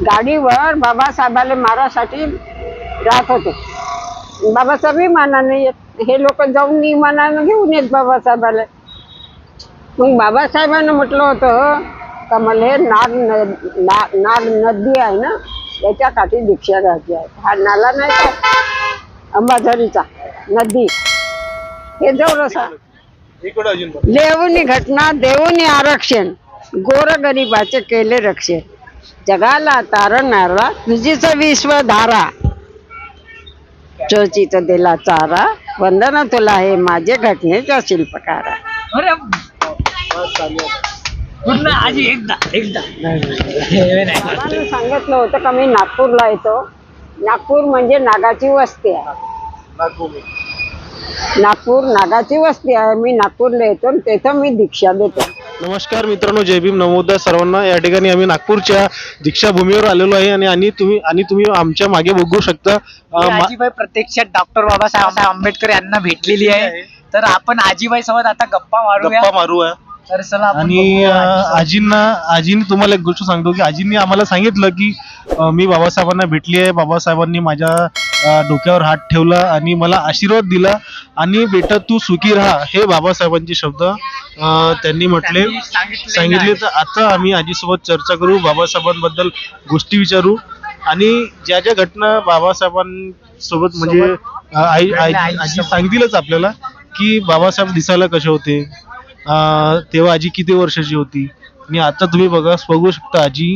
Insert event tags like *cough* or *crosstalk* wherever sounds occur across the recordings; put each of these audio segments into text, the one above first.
गाडीवर बाबासाहेबाला मारासाठी राहत होते. बाबासाहेब विमानाने येत हे लोक जाऊन विमानानं घेऊन येत बाबासाहेबाला. मग बाबासाहेबांना म्हटलं होतं का मला हे नाग न ना- नाग नदी आहे ना याच्या काठी दीक्षा घ्यायची आहे. हा नाला नाही का? अंबाझरीचा नदी. हे अजून बघ. लेवनी घटना देऊनी आरक्षण गोरगरिबाचे केले रक्षण. जगाला तारणारा तुझीच विश्वधारा. चोचीच दिला चारा वंदना तुला हे माझे घटनेचा शिल्पकारा. अरे पूर्ण आजी एकदा एकदा. नाही. बाबांनी सांगितलं होतं का मी नागपूरला येतो. नागपूर म्हणजे नागाची वस्ती आहे. नागपूर नागाची वस्ती आहे. मी नागपूरला येतो आणि तिथं मी दीक्षा देतो. नमस्कार मित्रांनो जय भीम. नमोदय सर्वांना या ठिकाणी आम्ही नागपूरच्या दीक्षाभूमीवर आलेलो आहे आणि आणि तुम्ही आणि तुम्ही आमच्या मागे बघू शकता. अं, मा- आजीबाई प्रत्यक्षात डॉक्टर बाबासाहेब आंबेडकर यांना भेटलेली आहे. तर आपण आजीबाई सोबत आता गप्पा मारूया. गप्पा मारू आहे तर चला आपण आणि बघूया अं, आजीसोबत. आजींना आजीने तुम्हाला एक गोष्ट सांगतो की आजींनी आम्हाला सांगितलं की अं, मी बाबासाहेबांना भेटली आहे. बाबासाहेबांनी माझ्या डोक्यावर हात ठेवला आणि मला आशीर्वाद दिला. आणि बेटा तू सुखी राहा हे बाबासाहेबांचे शब्द. त्यांनी म्हटले सांगितले. तर आता आम्ही आजीसोबत चर्चा करू बाबासाहेबांबद्दल गोष्टी विचारू. आणि ज्या ज्या घटना बाबासाहेबांसोबत म्हणजे आई. आजी सांगतीलच आपल्याला की बाबासाहेब दिसायला कसे होते. तेव्हा आजी किती वर्षाची होती. आणि आता तुम्ही बघा बघू शकता आजी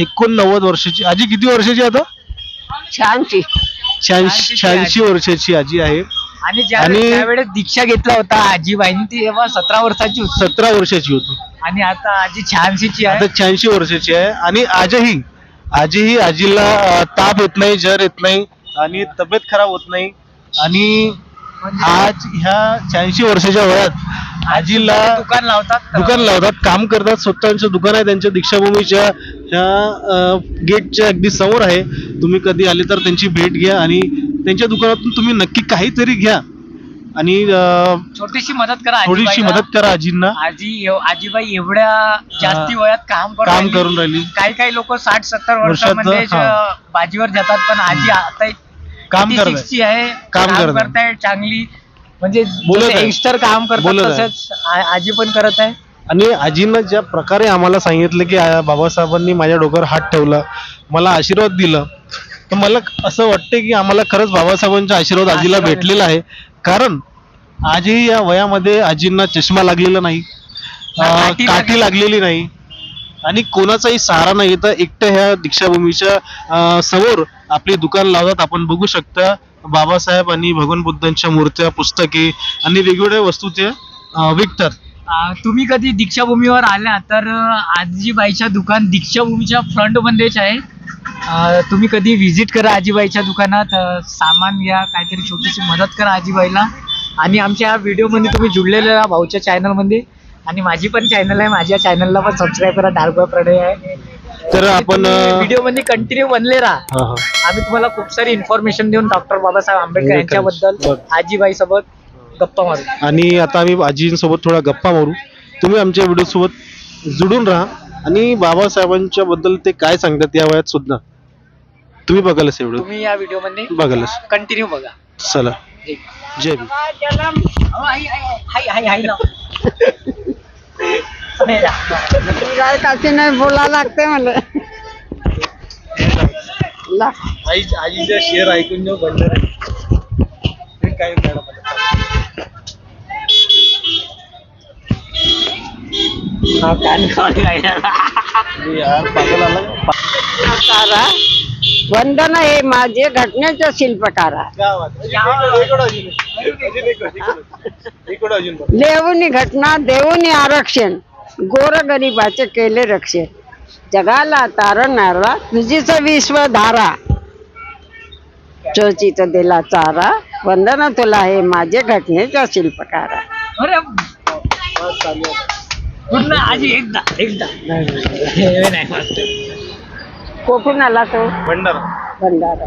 एकोणनव्वद वर्षाची आजी किती वर्षाची आता? छानशी शहाऐंशी शहाऐंशी वर्षाची आजी आहे. आणि ज्या आणि- त्यावेळेस दीक्षा घेतला होता आजीबाईंनी ती तेव्हा सतरा वर्षाची होती. सतरा वर्षाची होती. आणि आता आजी छानशीची आता आहे शहाऐंशी वर्षाची आहे. आणि आजही आजही आजीला अं, ताप येत नाही जर येत नाही आणि तब्येत खराब होत नाही. आणि आज ह्या शहाऐंशी वर्षाच्या वयात आजीला दुकान लावतात दुकान लावतात काम करतात स्वतःचं दुकान आहे त्यांच्या दीक्षाभूमीच्या ह्या गेटच्या अगदी समोर आहे तुम्ही कधी आले तर त्यांची भेट घ्या आणि त्यांच्या दुकानातून तुम्ही नक्की काहीतरी घ्या आणि छोटीशी मदत करा थोडीशी. मदत करा आजींना आजी आजीबाई एवढ्या जास्ती. वयात काम काम. करून राहिली काही काही लोक साठ सत्तर वर्षामध्ये हा. बाजीवर जातात पण आजी आता काम करत 86 ची आहे काम आहे. करताय चांगली म्हणजे बोलत आहे. यंगस्टर काम करतात बोलत आहे. तसंच आ- आजी पण करत आहे आणि आजीनं ज्या प्रकारे आम्हाला सांगितलं की आ, बाबासाहेबांनी माझ्या डोक्यावर हात ठेवला मला आशीर्वाद दिला तर मला असं वाटतं की आम्हाला खरंच बाबासाहेबांचा आशीर्वाद आजीला आशीर्वाद भेटलेला आहे कारण आजही या वयामध्ये आजींना चष्मा लागलेला नाही ना अं, काठी काठी लागलेली नाही आणि कोणाचाही सहारा नाही तर एकटं ह्या दीक्षाभूमीच्या समोर आपले दुकान लावतात आपण बघू शकता. बाबासाहेब आणि भगवान बुद्धांच्या मूर्त्या पुस्तके आणि वेगवेगळ्या वस्तू ते विकतात. तुम्ही कधी दीक्षाभूमीवर आल्या तर आजीबाईच्या दुकान दीक्षाभूमीच्या फ्रंट मध्येच आहे. तुम्ही कधी व्हिजिट करा आजीबाईच्या दुकानात सामान घ्या काहीतरी छोटीशी मदत करा आजीबाईला. आणि आमच्या व्हिडिओमध्ये तुम्ही जुळलेल्या भाऊच्या चॅनलमध्ये आणि माझी पण चॅनल आहे माझ्या चॅनलला पण सबस्क्राईब करा डार्क प्रणय आहे. तर आपण व्हिडिओमध्ये कंटिन्यू बनले राहा. आम्ही तुम्हाला खूप सारी इन्फॉर्मेशन देऊन डॉक्टर बाबासाहेब आंबेडकर यांच्याबद्दल. आजीबाई सोबत गप्पा मारू. आणि आता आम्ही आजींसोबत थोडा गप्पा मारू. तुम्ही आमच्या व्हिडिओ सोबत जुडून राहा. आणि बाबासाहेबांच्या बद्दल ते काय सांगतात या वयात सुद्धा. तुम्ही बघालच व्हिडिओ. तुम्ही या व्हिडिओमध्ये बघालच कंटिन्यू बघा. चला. जय हाय, हाय, हाय, हाय. *laughs* काय काची नाही बोला लागते मला आई शेअर ऐकून जेव्हा काय. यार पागल आला? तारा वंदना हे माझे घटनेचा शिल्पकारा. क्या बात आहे. इकडं- अजून. घटना देऊनी आरक्षण. गोरगरिबाचे केले रक्षण. जगाला तारणारा तुझीच विश्वधारा. चोचीच दिला चारा वंदना तुला हे माझे घटनेचा शिल्पकारा. अरे पूर्ण आजी एकदा एकदा. हे नाही वाटत. कोकून आला तो? भंडारा. भंडारा.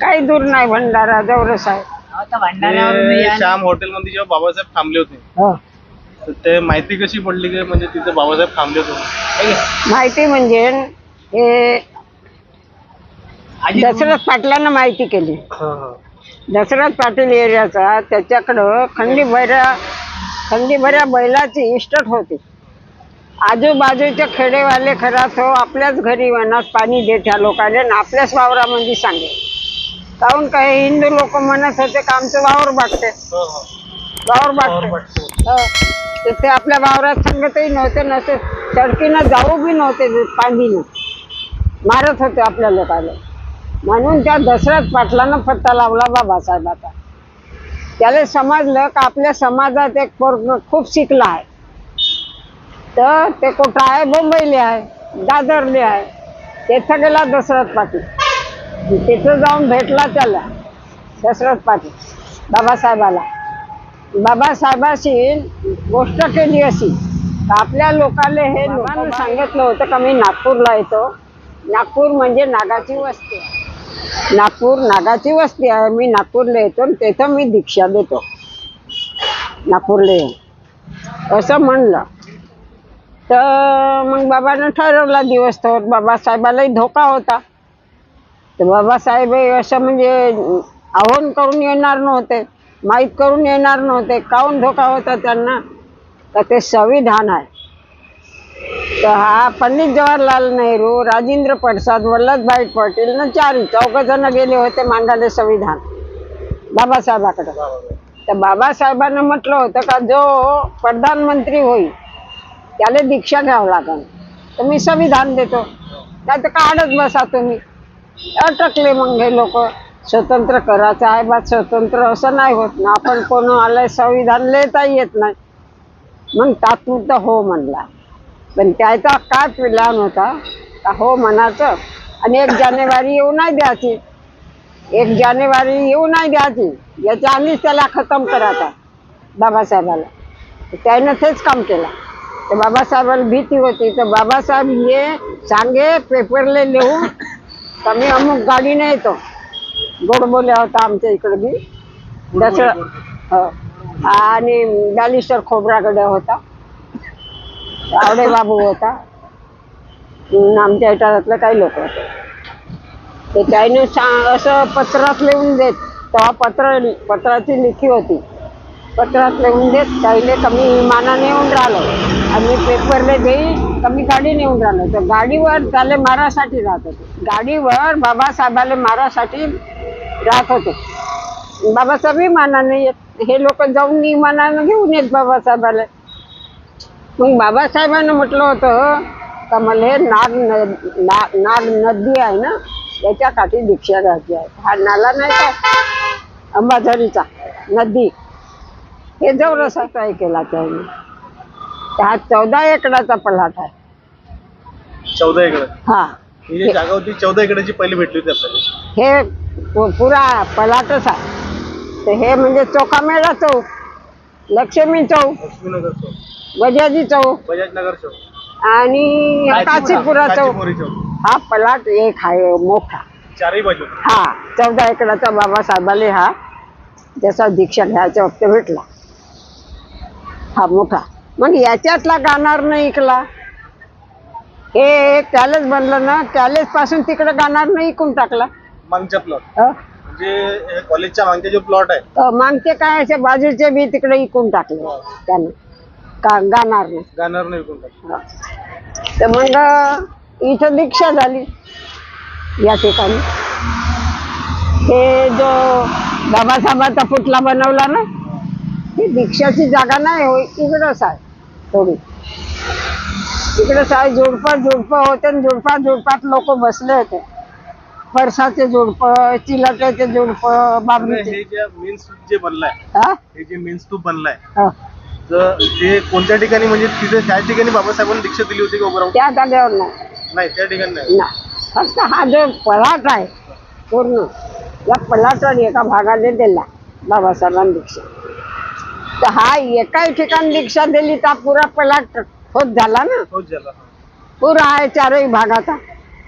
काही दूर नाही भंडारा जवळच आहे आता भांडाऱ्यावरून ते या- श्याम हॉटेल मध्ये जेव्हा बाबासाहेब थांबले होते. हो. तर ते माहिती कशी पडली की म्हणजे तिथे बाबासाहेब थांबले होते? माहिती म्हणजे हे दशरथ पाटलांना माहिती केली. हा हा. दशरथ पाटील एरियाचा त्याच्याकडं खंडीभऱ्या खंडीभऱ्या बैलाची इस्टट होती. आजूबाजूचे खेडेवाले खरा तो आपल्याच घरी वनात पाणी देत ह्या लोकांना आणि आपल्याच वावरामध्ये सांगे काहून काय हिंदू लोक म्हणत होते का आमचं वावर बागते. वावर बागते. हो. तर ते आपल्या वावरात सांगतही नव्हते नसे सडकीनं जाऊ बी नव्हते पांदीनं मारत होते आपल्या लोकांना. म्हणून त्या दसऱ्यात पाटलानं पत्ता लावला बाबासाहेबाचा त्याला समजलं का आपल्या समाजात एक पोर खूप शिकला आहे. तर ते कुठं आहे? मुंबईले आहे दादरले आहे. तिथं गेला दशरथ पाटील. तिथं जाऊन भेटला त्याला दशरथ पाटील बाबासाहेबाला. बाबासाहेबाशी गोष्ट केली अशी. आपल्या लोकांना हे लोकांना सांगितलं होतं का मी नागपूरला येतो. नागपूर म्हणजे नागाची वस्ती. आहे नागपूर नागाची वस्ती आहे. मी नागपूरला येतो तिथं मी दीक्षा देतो. नागपूरला येऊन. असं म्हणलं. तर मग बाबानं ठरवला दिवस तर बाबासाहेबालाही धोका होता. तर बाबासाहेब असं म्हणजे आव्हान करून येणार नव्हते. माहीत करून येणार नव्हते. काऊन धोका होता त्यांना? तर ते संविधान आहे. तर हा पंडित जवाहरलाल नेहरू राजेंद्र प्रसाद वल्लभभाई पटेल न चार चौघ जण गेले होते मांडाले संविधान. बाबासाहेबाकडे. तर बाबासाहेबांना म्हटलं होतं का जो प्रधानमंत्री होईल त्याला दीक्षा घ्यावं लागेल. तर मी संविधान देतो. नाही तर काढत बसा तुम्ही. अटकले मग हे लोक. स्वतंत्र करायचं आहे बा स्वतंत्र असं नाही होत ना. आपण कोण आलंय संविधान लिहिता येत नाही. मग तात्पुरता हो म्हणला. पण त्याचा काय प्लॅन होता. का हो म्हणायचं? आणि एक जानेवारी येऊ नाही द्यायची. एक जानेवारी येऊ नाही द्यायची. याच्या आम्हीच त्याला खतम करायचा बाबासाहेबाला. त्याने त्यानं तेच काम केलं. तर बाबासाहेबाला भीती होती. तर बाबासाहेब हे सांगे पेपरले लिहून कमी मी अमुक गाडीने येतो. गोड बोल्या होता आमच्या इकडे बी. दसरा हो. आणि बॅलिस्टर खोबराकडे होता. आवडे बाबू होता. आमच्या इटारातले काही लोक होते. ते त्याने सांग असं पत्रात लिहून देत. तेव्हा पत्र पत्राची लिखी होती. पत्रात लिहून देत. त्याला कमी विमानाने येऊन राहिलो. आणि पेपरले देई कमी गाडी नेऊन राहिलो. तर गाडीवर त्याला मारासाठी राहत होते. गाडीवर बाबासाहेबाला मारासाठी राहत होते. बाबासाहेब विमानाने येत हे लोक जाऊन विमानानं घेऊन येत बाबासाहेबाला. मग बाबासाहेबांना म्हटलं होतं का मला हे नाग नाग नदी आहे ना याच्या काठी दीक्षा घ्यायची आहे. हा नाला नाही का? अंबाझरीचा नदी. हे जवळसा ट्राय केला त्याने. हा चौदा एकराचा पलाट आहे. चौदा एकड हा. ही जी जागा होती चौदा एकडाची पहिली भेटली होती आपल्याला. हे पुरा पलाटच आहे तर हे म्हणजे चोखामेळा चौक लक्ष्मी चौक बजाजी चौक चौक. आणि काचीपुरा चौक. हा पलाट एक आहे मोठा. हा चौदा एकराचा बाबासाहेबाले हा जसा दीक्षा घ्यायच्या वक्त भेटला. हा मोठा. मग याच्यातला गाणार नाही ऐकला हे त्यालाच बनलं ना त्यालाच पासून तिकडे गाणार नाही ऐकून टाकला. मागच्या प्लॉट अ? म्हणजे कॉलेजच्या मागचे जो प्लॉट आहे. अ, मागचे काय असे बाजूचे बी तिकडे ऐकून टाकले त्यानं. का गाणार नाही. विकून टाकले. हा. तर मग इथं दीक्षा झाली या ठिकाणी. हे जो बाबासाहेबाचा पुतळा बनवला ना ही दीक्षाची जागा नाही हो इकडंच आहे थोडी. इकडंच आहे झुडपं झुडपं होते आणि झुडपात झुडपात लोक बसले होते. फरसाचे झुडपं चिलट्याचे झुडपं बाबरीचे. हे जे मेन स्तूप जे बनलाय हा? हे जे मेन स्तूप बनलाय हा. तर ते कोणत्या ठिकाणी म्हणजे तिथे त्या ठिकाणी बाबासाहेबांनी दीक्षा दिली होती का उभं राहून? त्या जागेवर नाही. नाही त्या ठिकाणी नाही. फक्त हा जो पलाट आहे पूर्ण या पलाटावर एका भागाने दिला बाबासाहेबांनी दीक्षा. तर हा एकाही ठिकाणी दीक्षा दिली तर पुरा पलाट होत झाला ना? तोच झाला. पुरा आहे चारही भागाचा.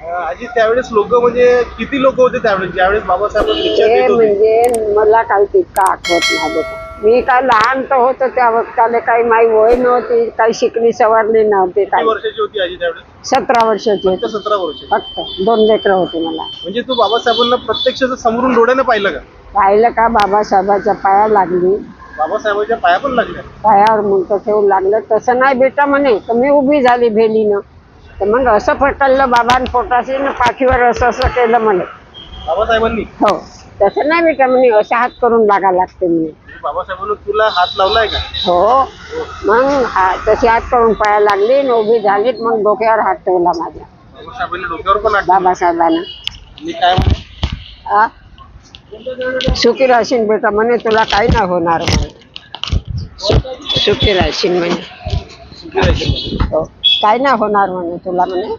आजी त्यावेळेस लोक म्हणजे किती लोक होते त्यावेळेस? ज्यावेळेस हे होते. म्हणजे मला काही तितका आठवत नाही मी काय लहान तर होतो त्या वक्ताला काही माई वय नव्हती काही शिकली सवारली नव्हती काही. वर्षाची होती आजी त्यावेळेस? सतरा वर्षाची फक्त होती सतरा वर्ष फक्त. दोन लेकरं होती मला. म्हणजे तू बाबासाहेबांना प्रत्यक्ष असं समोरून डोळ्याने पाहिलं का? पाहिलं का? बाबासाहेबाच्या पाया लागली. बाबासाहेबांच्या पाया पण लागल्या. पायावर मुंडकं ठेवून लागलं. तसं नाही बेटा म्हणे तर मी उभी झाली भेलीनं. तर मग असं पकडलं बाबांनी पोटाशी न पाठीवर असं असं केलं म्हणे. बाबासाहेबांनी? हो. तसं नाही बेटा म्हणे असं हात करून लागा लागते म्हणे. बाबासाहेबांनी तुला हात लावलाय का? हो. मग हा तशी हात करून पाया लागली उभी झाली मग डोक्यावर हात ठेवला माझ्या. बाबासाहेबांनी डोक्यावर पण हात बाबासाहेबांना. मी काय म्हणे? आ? सुखी राहशील बेटा म्हणे तुला काही नाही होणार म्हणे. सु- सुखी राहशील म्हणे. हो. काही नाही होणार म्हणे तुला म्हणे.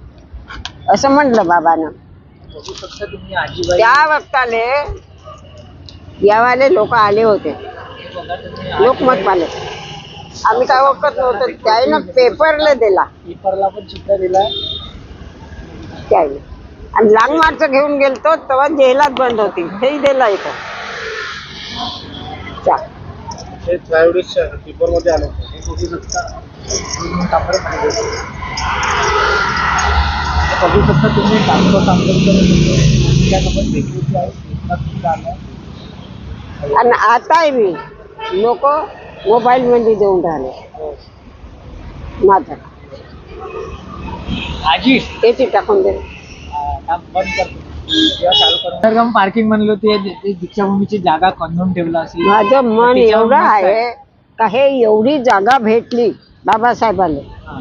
असं म्हणलं बाबानं. बघू शकता तुम्ही आजीबाई त्या वक्ताले यावाले लोक आले होते. हे बघा तुम्ही लोकमतवाले. आम्ही काय ओळखत नव्हतं. त्यानं पेपरला दिला. पेपरला पण चित्र दिलाय. त्याने आणि लांग मार्च घेऊन गेलतो तेव्हा जेलात बंद होती. हेही दिला इथं. चा. हे त्यावेळेस पेपरमध्ये आलं होतं. हे बघू शकता तुम्ही. हे बघू शकता त्यांच्यासोबत भेटलेली आहे. आणि मी लोक मोबाईल मध्ये देऊन राहिले. माझं. आजी त्याची टाकून दे. काम बंद करतो तर पार्किंग म्हणलो ते ते दीक्षाभूमीची जागा खंदून ठेवला असेल. माझं मन त्याच्यावर एवढं आहे. आहे. का हे एवढी जागा भेटली बाबासाहेबांना. हा.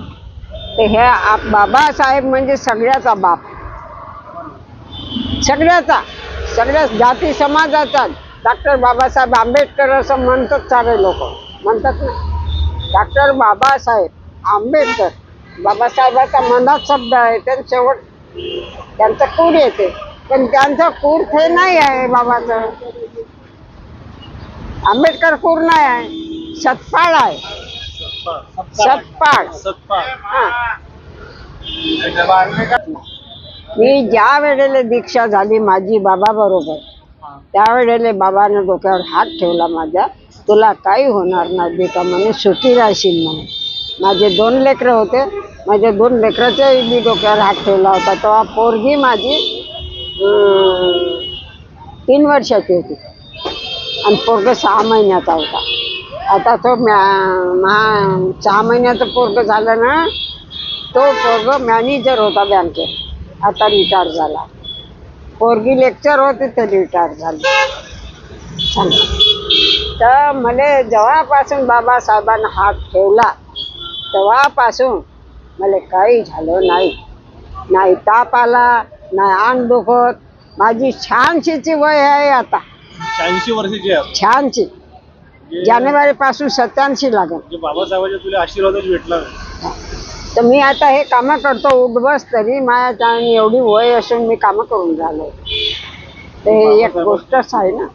हे आप- बाबासाहेब म्हणजे सगळ्याचा बाप. सगळ्याचा. सगळ्या जाती समाजाचा. डॉक्टर बाबासाहेब आंबेडकर असं म्हणतात सारे लोक. म्हणतात ना. डॉक्टर बाबासाहेब आंबेडकर. बाबासाहेबाचा मनात शब्द आहे. त्यांचा शेवट त्यांचं कूर येते. पण त्यांचं कूर हे नाही आहे बाबाचं. आंबेडकर कूर नाही आहे. सतपाळ आहे. सतपाळ. हा. मी ज्या वेळेला दीक्षा झाली माझी बाबा बरोबर त्यावेळेले त्यावेळेला बाबानं डोक्यावर हात ठेवला माझ्या तुला काही होणार नाही बेटा म्हणे सुखी राहशील म्हणे. माझे दोन लेकरं होते माझ्या दोन लेकराच्या मी डोक्यावर हात ठेवला होता. तेव्हा पोरगी माझी अं, तीन वर्षाची होती. आणि पोरग सहा महिन्याचा होता. आता तो म्या- महा सहा महिन्याचं पोरग झालं ना तो पोरग मॅनेजर होता बँकेत आता रिटायर झाला. पोरगी लेक्चर होती ते रिटायर झाली. चांगलं. तर मला जेव्हापासून बाबासाहेबांना हात ठेवला तेव्हापासून मला काही झालं नाही. नाही ताप आला नाही अंग दुखत. माझी छानशीची वय आहे आता. शहाऐंशी वर्षाची आहे. छानशी जे- जानेवारी पासून सत्याऐंशी लागेल. जे बाबासाहेबांच्या तुला आशीर्वादच भेटला तर मी आता हे कामं करतो उठबस तरी माझ्या एवढी वय असून मी कामं करून झालो. ते एक गोष्टच आहे ना.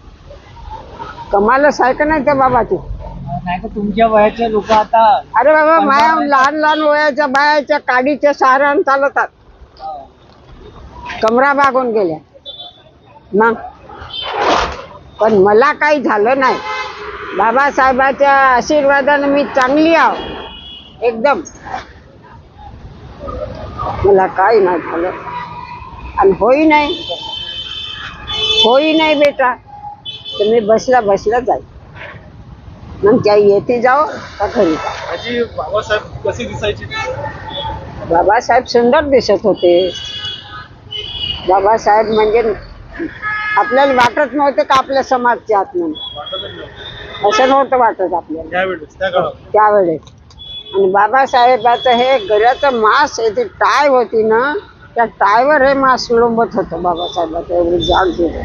कमालच आहे का नाही त्या बाबाची? नाही तर तुमच्या वयाचे लोक आता अरे बाबा माया लहान लहान वयाच्या बायाच्या काडीच्या सहाऱ्यानं चालतात कमरा भागून गेल्या. मग? पण मला काही झालं नाही. बाबासाहेबाच्या आशीर्वादानं मी चांगली आहो. एकदम. मला काही नाही झालं. आणि होई नाही. होई नाही बेटा. तर मी बसला बसला जाईल. मग त्या येते जाओ का घरी आजी बाबासाहेब कशी दिसायची? बाबासाहेब सुंदर दिसत होते. बाबासाहेब म्हणजे आपल्याला वाटत नव्हते का आपल्या समाजचे आत म्हणून. असं नव्हतं वाटत आपल्याला. त्यावेळेस आणि बाबासाहेबाचं हे गळ्याचं मांस ती टाय होती ना त्या टायवर हे मांस लोंबत होतं बाबासाहेबाचं एवढी जाग दिलं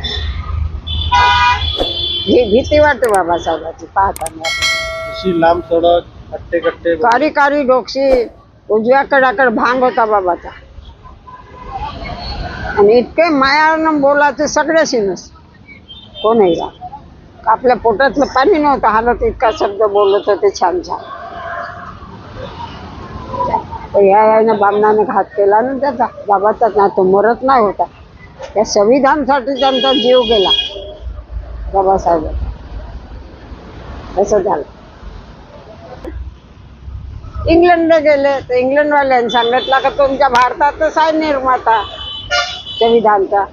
ही भीती वाटते बाबासाहेबाची पाहताना. अशी लांब सडक कट्टे कट्टे. कारी कारी डोक्षी उजव्या कडाकड भांग होता बाबाचा. आणि इतके मायानं बोलायचे सगळ्याशीनच. कोणही आपल्या पोटातलं पाणी नव्हतं हालत इतका शब्द बोलत होते छान छान. या ह्या बामणानं घात केला ना त्याचा बाबाचा ना तो मरत नाही होता. त्या संविधानसाठी त्यांचा जीव गेला. बाबासाहेब. असं झालं. इंग्लंडला गेले तर इंग्लंडवाल्यांनी सांगितलं का तुमच्या भारतातच आहे निर्माता. संविधानचा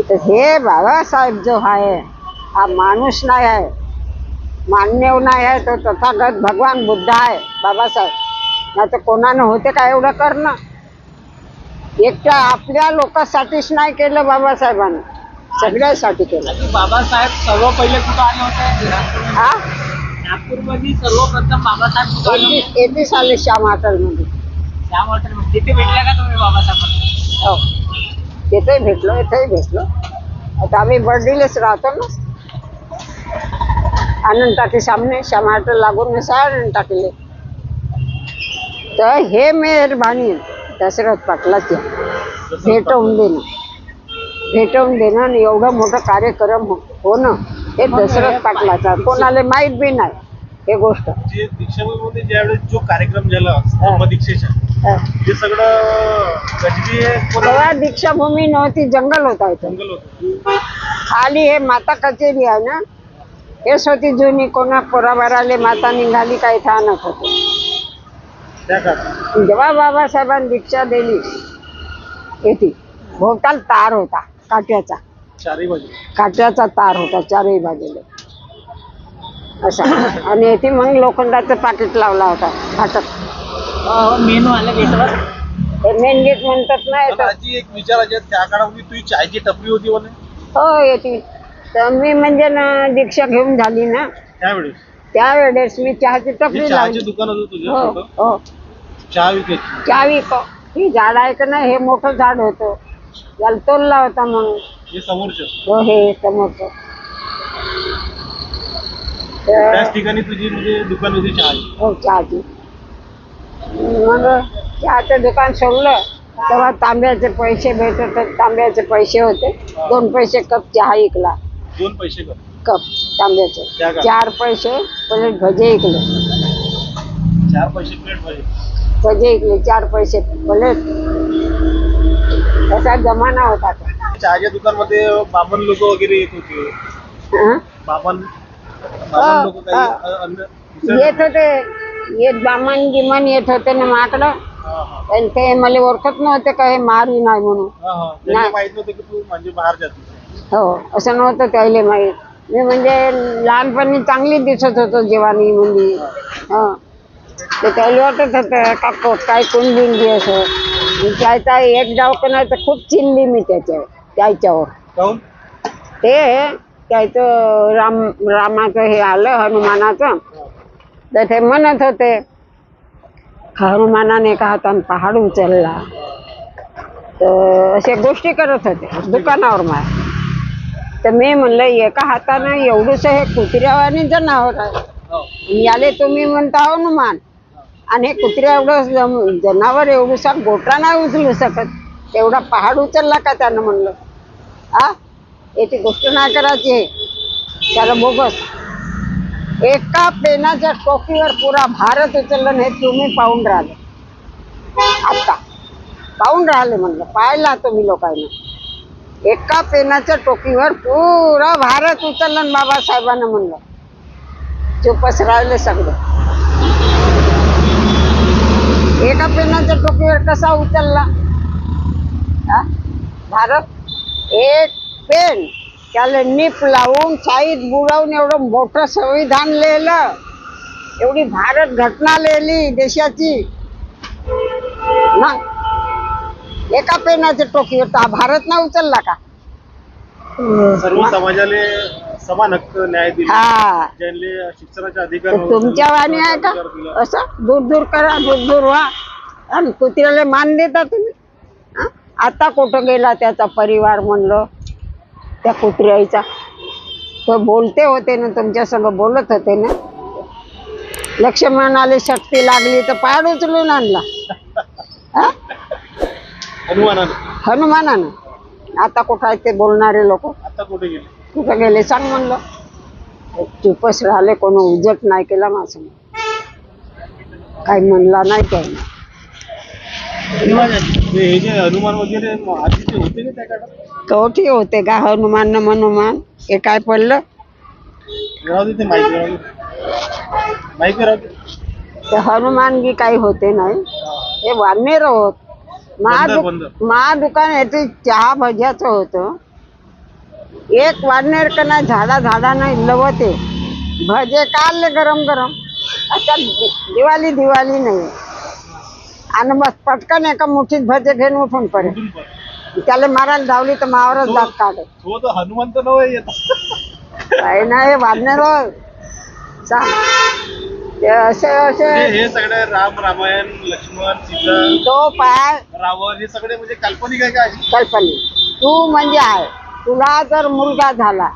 तर हे बाबासाहेब जो आहे हा माणूस नाही आहे. मान्यव नाही आहे तो तथागत भगवान बुद्ध आहे बाबासाहेब. नाही तर कोणानं होते का एवढं करणं? एकट्या आपल्या लोकांसाठीच नाही केलं बाबासाहेबांनी. सगळ्यासाठी केलं. बाबासाहेब सर्व पहिले कुठं आले होते? हा नागपूरमध्ये सर्वप्रथम बाबासाहेब कुठं आले येते साले श्याम हॉटेलमध्ये त्या हॉटेलमध्ये तिथे भेटले का तुम्ही बाबासाहेब हो. तिथेही भेटलो इथेही भेटलो. आता आम्ही बर्डीलेच राहतो ना. आनंद टाकी सामने हॉटेल लागून आनंद टाकीले. तर हे मेहरबानी दशरथ पाटलाची. भेटवून देणं. भेटवून देणं आणि एवढं मोठं कार्यक्रम हो- होणं हे दशरथ पाटलाचा. कोणाला माहीत बी नाही हे गोष्ट. जे दीक्षाभूमीमध्ये ज्यावेळेस जो कार्यक्रम झाला धम्मदीक्षेचा हं. सगळं गजबी तेव्हा दीक्षाभूमी नव्हती जंगल होता इथं. जंगल होतं. खाली हे माता कचेरी आहे ना? हेच होती जुनी कोणा पोराबाराले माता निघाली काही आणत होते. त्या काळात जेव्हा बाबासाहेबांनी दीक्षा दिली येते. भोवताल तार होता काट्याचा बाजू. काट्याचा तार होता चारही बाजूला. असा. आणि येथे मग लोखंडाचं पाकिट लावला होता फाटक. मेनू आलं गेटवर. मेन गेट म्हणतात ना आजी एक विचारायचे त्या काळामध्ये तुझी चायची टपरी होती म्हणे? हो येते तर मी म्हणजे ना दीक्षा घेऊन झाली ना. त्यावेळेस? त्यावेळेस मी चहाची हे टपरी चहाचे लावली. दुकान होतं तुझ्या हो छोटं? हो. चहा विकायची. चावी क- ही झाड आहे का नाही हे मोठं झाड होतं. याला तोलला होता मग हे समोरचं. हो हे समोरचं. त्याच तर ठिकाणी तुझी म्हणजे दुकान होती चहाची. हो चहाची. मग चहाचं दुकान सोडलं तेव्हा तांब्याचे पैसे भेटत होते तांब्याचे पैसे होते. दोन पैसे कप चहा इकला दोन पैसे कप? तांब्याचे. त्या का? चार पैसे प्लेट भजे इकले चार पैसे प्लेट पाहिजे भजे इकले चार पैसे प्लेट. तसा जमाना होता तो. चहाच्या दुकानमध्ये बामण लोक वगैरे येत होते. हं? बामण बामण लोक काही. अ- अन्न दुसरं- येत होते. येत बामण गिमन येत होते ना माकडं. पण ते मला ओळखत नव्हते का हे मारी नाही म्हणून. त्यांना नाही. माहीत नव्हतं की तू म्हणजे बाहेर जाते हो असं नव्हतं त्याला माहीत. मी म्हणजे लहानपणी चांगली दिसत होतो जेवानी म्हणजे हा. ते त्याला वाटत होतं का को- काय कोण बिंदी असं. मी त्याचा एक नाही तर खूप चिल्ली मी त्याच्यावर त्याच्यावर. काहून? ते त्याचं राम रामाचं हे आलं हनुमानाचं. तर ते म्हणत होते हनुमानाने एका होता पहाड उचलला? तर अशा गोष्टी करत होते दुकानावर माय. तर मी म्हणलं एका हातानं एवढंसं हे कुत्र्यावानी जनावर आहे. याले तुम्ही म्हणता हनुमान. आणि हे कुत्र्या एवढं जनावर एवढूसा गोटा नाही उचलू शकत. तेवढा पहाड उचलला का त्यानं म्हणलं? हा याची गोष्ट नाही करायची. त्याला बोगस. एका पेनाच्या टोकीवर पुरा भारत उचललं हे तुम्ही पाहून राहिले. आता पाहून राहिले म्हणलं पाहिला तुम्ही लोकांना. एका पेनाच्या टोकीवर पुरा भारत उचललं बाबासाहेबांना म्हणलं चुपच राहिले सगळं. एका पेनाच्या टोकीवर कसा उचलला? हा? भारत एक पेन. त्याला निप लावून शाईत बुडवून एवढं मोठं संविधान लिहिलं. एवढी भारत घटना लिहिली देशाची. ना एका पेनाच्या टोकीवर तर हा भारत ना उचलला का? सर्व समाजाले समान हक्क न्याय दिले. हा. शिक्षणाचा अधिकार तुमच्या वाणी आहे का? दिला. असं? दूर दूर करा दूर दूर व्हा. आणि कुत्र्याला मान देता तुम्ही? हं? आता कुठं गेला त्याचा परिवार म्हणलं? त्या कुत्र्याचा तो बोलते होते ना तुमच्या संग बोलत होते ना. लक्ष्मणाला शक्ती लागली तर पाड उचलून आणला. हं? हनुमानाने. आता कुठं आहेत ते बोलणारे लोक? आता कुठे गेले? सांग म्हणलं. चुपच राहिले कोण उजट नाही केला माझं. काही म्हणला नाही काही हे जे हनुमान वगैरे होते कवठी होते का हनुमान न हनुमान. हे काय पडलं? राहू दे ते माहिती राहू दे. माहिती राहू दे. ते हनुमानगी काही होते नाही. हे वानेर होत मा बंदर, दु- बंदर. मा दुकान येते चहा भज्याचं होतं. एक वानेर का नाही झाडा झाडा नाही लवते. भजे काढले गरम गरम. आता दि- दिवाळी दिवाळी नाही. आणि बस पटकन एका मुठीत भजे घेऊन उठून पडे? त्याला मारायला धावली तर मावरच दात काढे तो तर हनुमंत नव्हे येत. काही नाही वाढणार सांग ते असे असे. म्हणजे हे सगळे राम रामायण लक्ष्मण सीता तो पाय रावण हे सगळे म्हणजे काल्पनिक आहे का अशी? कल्पनी तू म्हणजे आहे. तुला जर मुलगा झाला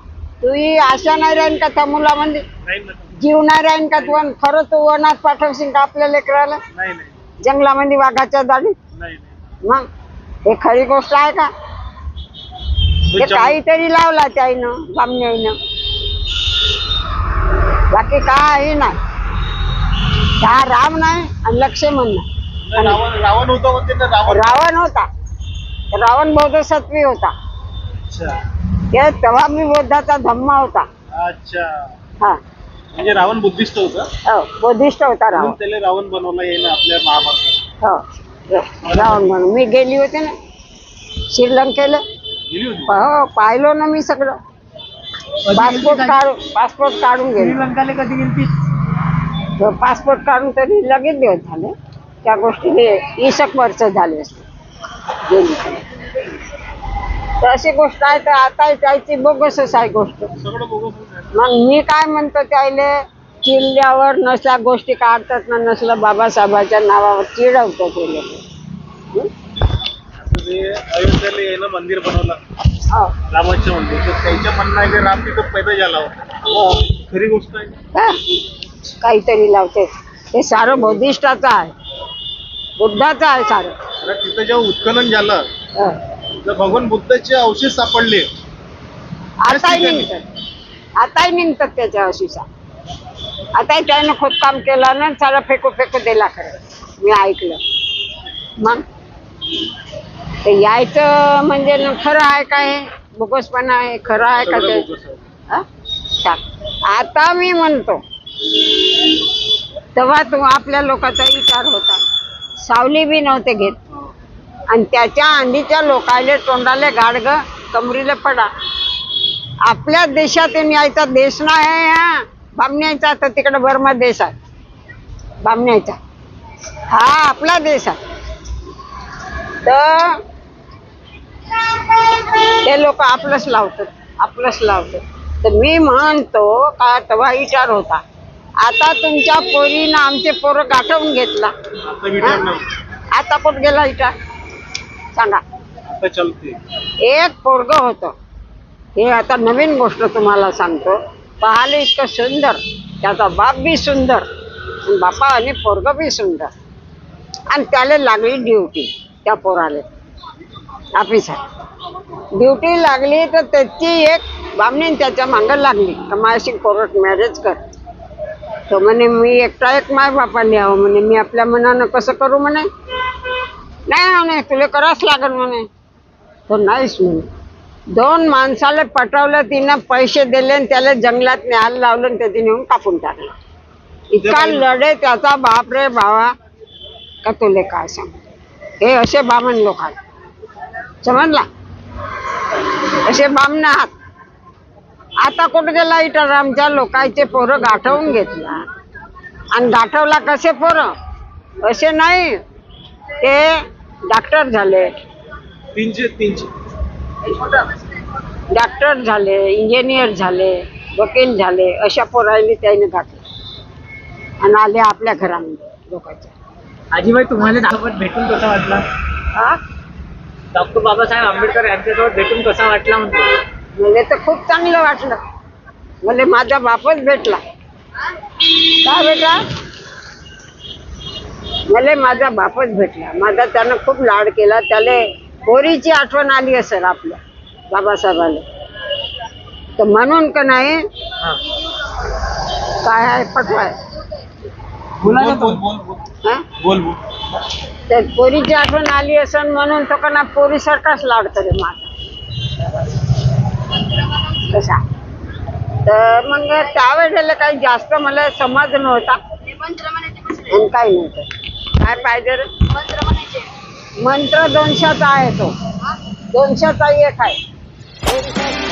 तू ही आशा नाही राहीन का त्या मुलामध्ये नाही ना. जीव नाही राहीन का तू आणि खरं तू वनात पाठवशील का आपल्या लेकराला? नाही नाही. जंगलामध्ये वाघाच्या नाही नाही. मग? हे खरी गोष्ट आहे का? जंग- काहीतरी लावला त्याईनं बामण्याईनं. बाकी काही नाही. हा राम नाही आणि लक्ष्मण नाही. रावण रावण होता रावण होता. रावण होता. अच्छा. ते तेव्हा मी बोधाचा धम्मा होता. अच्छा. हा. म्हणजे रावण बुद्धिस्ट होता? हो बोधिष्ट होता रावण. त्याला रावण बनवला येईल आपल्या महाभारतात. हो. रावण म्हणून. मी गेली होते ना श्रीलंकेला गेली हो पाहिलो ना मी सगळं. पासपोर्ट काढून पासपोर्ट काढून गेलो. श्रीलंकाला कधी गेलती पासपोर्ट काढून तरी लगेच दिवस झाले. त्या गोष्टीने इसक वर्ष झाले असते. गेली. तर अशी गोष्ट आहे तर आता त्याची बोगसच आहे गोष्ट. मग मी काय म्हणतो त्याले किल्ल्यावर नसल्या गोष्टी काढतात ना नसलं बाबासाहेबाच्या नावावर चिडवतो ते लोक. ते अयोध्येला येणं मंदिर बनवलं. हो. रामाचं मंदिर. तर त्याच्या म्हणणं आहे की राम तिथं पैदा झाला होता. हो. खरी गोष्ट आहे. का? काहीतरी लावते. ते सारं बोधिष्टाचं आहे. बुद्धाचं आहे सारं. तिथं जेव्हा उत्खनन झालं हो. तर भगवान बुद्धाचे अवशेष सापडले. आताही निघतात. आताही निघतात त्याच्या आताही त्यानं खोदकाम केलं ना सारा फेकू फेकू दिला खरं मी ऐकलं. मग? ते यायचं म्हणजे न खरं आहे काय? बोगसपणा आहे खरं आहे का ते. हा? आता मी म्हणतो. तेव्हा तो आपल्या लोकांचा विचार होता. सावली बी नव्हते घेत. आणि त्याच्या अंडीच्या लोकायले तोंडाले गाडग कमरीले पडा. आपल्या देशातून यायचा देश नाही आहे हा. बामण्याचा तर तिकडे बर्मा देश आहे. बामण्याचा. हा आपला देश आहे. तर ते लोक आपलंच लावतात आपलंच लावतात. तर मी म्हणतो का तेव्हा विचार होता. आता तुमच्या पोरीनं आमचे पोरं गाठवून घेतला. आता कुठं गेला विचार? सांगा. आता चलते एक पोरग होतं. हे आता नवीन गोष्ट तुम्हाला सांगतो. पाहायला इतकं सुंदर. त्याचा बाप बी सुंदर आणि बापा आणि पोरग बी सुंदर. आणि त्याला लागली ड्युटी त्या पोराले. ऑफिसात ड्युटी लागली तर त्याची एक बामणी त्याच्या मागं लागली. तर माझ्याशी कोर्ट मॅरेज कर. तो म्हणे मी एकटा एक माय बापाने यावं म्हणे मी आपल्या मनानं कसं करू? म्हणे. नाही म्हणे तुला करावंच लागेल. म्हणे. तो नाहीच म्हणे. दोन माणसाला पटवलं तिनं पैसे दिले आणि त्याला जंगलात न्यायला लावलं आणि त्याची नेऊन कापून टाकलं. इतका लढे त्याचा बाप रे भावा. का तुले काय सांग हे असे बामण लोक आहेत. समजला? असे बामण आहात. आता कुठं गेला इटर आमच्या लोकांचे पोरं गाठवून घेतला? आणि गाठवला कसे पोरं? असे नाही. ते डॉक्टर झाले. तीनशे तीनशे. डॉक्टर झाले इंजिनियर झाले वकील झाले अशा पोरांनी त्याने घातलं. आणि आले आपल्या घरामध्ये लोकांच्या. आजीबाई तुम्हाला सोबत भेटून कसा वाटला? हा? डॉक्टर बाबासाहेब आंबेडकर यांच्यासोबत भेटून कसा वाटला म्हणतो? मला तर खूप चांगलं वाटलं. मला माझा बापच भेटला. का बेटा मला माझा बापच भेटला. माझा त्यानं खूप लाड केला. त्याला पोरीची आठवण आली असेल आपल्या बाबासाहेबाला. तर म्हणून का नाही? काय आहे? पटवाय तर पोरीची आठवण आली असेल म्हणून तो का ना पोरीसारखाच लाड करे माझा. कसा? तर मग त्यावेळेला काही जास्त मला समज नव्हता. आणि काही नव्हतं. काय पाहिजे रे? मंत्र दोनशेचा आहे तो. दोनशेचा एक आहे.